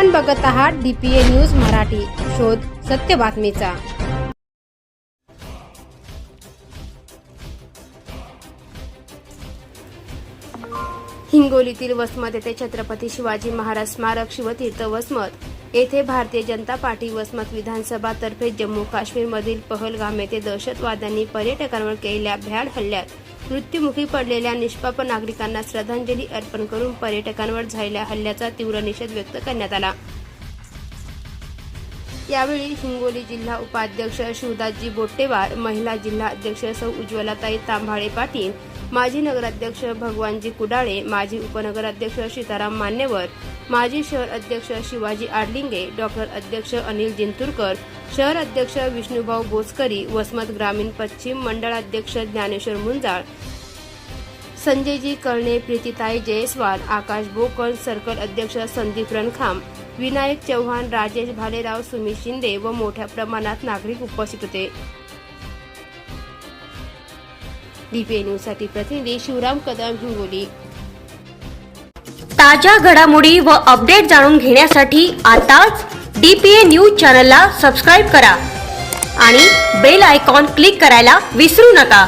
आपण बघत आहात डीपीए न्यूज मराठी. शोध सत्य बातमीचा. हिंगोलीतील वसमत येथे छत्रपती शिवाजी महाराज स्मारक शिवतीर्थ वसमत. येथे भारतीय जनता पार्टी वसमत विधानसभा तर्फे जम्मू काश्मीरमधील पहलगाम येथे दहशतवाद्यांनी पर्यटकांवर केलेल्या भ्याड हल्ल्यात. मृत्युमुखी पडलेल्या निष्पाप नागरिकांना श्रद्धांजली अर्पण करून पर्यटकांवर झालेल्या हल्ल्याचा तीव्र निषेध व्यक्त करण्यात आला. यावेळी हिंगोली जिल्हा उपाध्यक्ष शिवदासजी बोट्टेवार महिला जिल्हा अध्यक्ष सौ उज्ज्वलाताई तांभाळे पाटील माजी नगराध्यक्ष भगवानजी कुडाळे माजी उपनगराध्यक्ष सीताराम मान्यवर माजी शहर अध्यक्ष शिवाजी आडलिंगे डॉक्टर अध्यक्ष अनिल जिंतुरकर शहर अध्यक्ष विष्णुभाऊ बोचकरी वसमत ग्रामीण पश्चिम मंडळाध्यक्ष ज्ञानेश्वर मुंजाळ संजयजी कर्णे प्रीतीताई जयस्वाल आकाश बोकल सर्कल अध्यक्ष संदीप रणखाम विनायक चव्हाण राजेश भालेराव सुमित शिंदे व मोठ्या प्रमाणात नागरिक उपस्थित होते. डीपीए न्यूजसाठी प्रतिनिधी शिवराम कदम हिंगोली. ताज्या घडामोडी व अपडेट जाणून घेण्यासाठी आताच डीपीए न्यूज चॅनलला सबस्क्राईब करा आणि बेल आयकॉन क्लिक करायला विसरू नका.